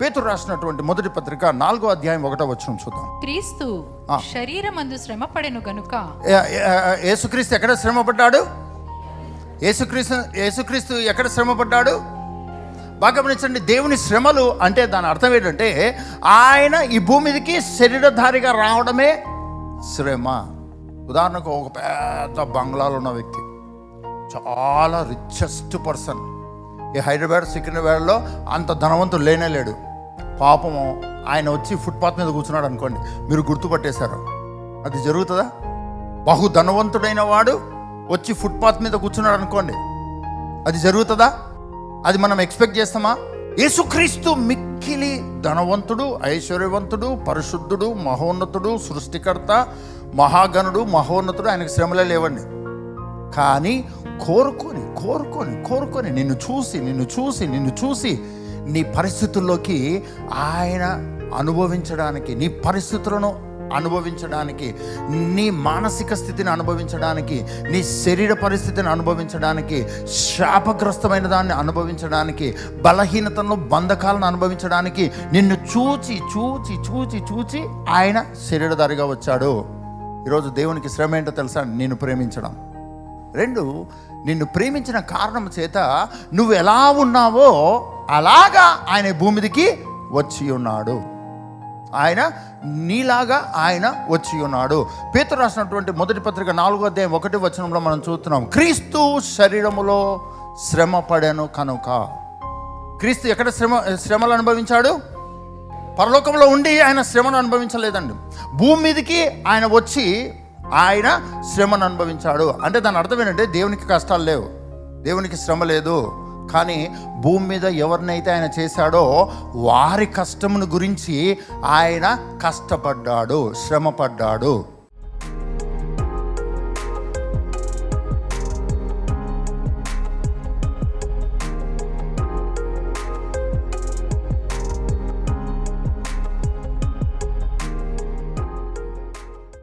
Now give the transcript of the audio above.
పేతురు రాసినటువంటి మొదటి పత్రిక నాలుగో అధ్యాయం ఒకటో వచ్చిన చూద్దాం. క్రీస్తు. శరీరమందు శ్రమ పడెను గనుక యేసుక్రీస్తు ఎక్కడ శ్రమ పడ్డాడు యేసుక్రీస్తు యేసుక్రీస్తు ఎక్కడ శ్రమ పడ్డాడు బాగా గమనించండి దేవుని శ్రమలు అంటే దాని అర్థం ఏంటంటే ఆయన ఈ భూమి మీదకి శరీరధారిగా రావడమే శ్రమ. ఉదాహరణకు ఒక పెద్ద బంగ్లాలో ఉన్న వ్యక్తి చాలా రిచెస్ట్ పర్సన్ ఈ హైదరాబాద్ సికింద్రాబాద్లో అంత ధనవంతుడు లేనే లేడు. పాపము ఆయన వచ్చి ఫుట్పాత్ మీద కూర్చున్నాడు అనుకోండి మీరు గుర్తుపట్టేశారు. అది జరుగుతుందా? బహు ధనవంతుడైన వాడు వచ్చి ఫుట్పాత్ మీద కూర్చున్నాడు అనుకోండి అది జరుగుతుందా? అది మనం ఎక్స్పెక్ట్ చేస్తామా? యేసుక్రీస్తు మిక్కిలి ధనవంతుడు ఐశ్వర్యవంతుడు పరిశుద్ధుడు మహోన్నతుడు సృష్టికర్త మహాగణుడు మహోన్నతుడు ఆయనకు శ్రమలే లేవండి. కానీ కోరుకొని కోరుకొని కోరుకొని నిన్ను చూసి నిన్ను చూసి నిన్ను చూసి నీ పరిస్థితుల్లోకి ఆయన అనుభవించడానికి నీ పరిస్థితులను అనుభవించడానికి నీ మానసిక స్థితిని అనుభవించడానికి నీ శరీర పరిస్థితిని అనుభవించడానికి శాపగ్రస్తమైన దాన్ని అనుభవించడానికి బలహీనతలను బంధకాలను అనుభవించడానికి నిన్ను చూచి చూచి చూచి చూచి ఆయన శరీరధారిగా వచ్చాడు. ఈరోజు దేవునికి శ్రమ ఏంటో తెలుసా? నిన్ను ప్రేమించడం. రెండు నిన్ను ప్రేమించిన కారణం చేత నువ్వు ఎలా ఉన్నావో అలాగా ఆయన భూమిదికి వచ్చి ఉన్నాడు. ఆయన నీలాగా ఆయన వచ్చి ఉన్నాడు. పేతురు రాసినటువంటి మొదటి పత్రిక నాలుగో అధ్యాయం ఒకటి వచనంలో మనం చూస్తున్నాం క్రీస్తు శరీరములో శ్రమ పడాను కనుక. క్రీస్తు ఎక్కడ శ్రమ శ్రమలు అనుభవించాడు? పరలోకంలో ఉండి ఆయన శ్రమను అనుభవించలేదండి. భూమి మీదకి ఆయన వచ్చి ఆయన శ్రమను అనుభవించాడు. అంటే దాని అర్థం ఏంటంటే దేవునికి కష్టాలు లేవు. దేవునికి శ్రమ లేదు. కానీ భూమి మీద ఎవరినైతే ఆయన చేశాడో వారి కష్టమును గురించి ఆయన కష్టపడ్డాడు శ్రమపడ్డాడు.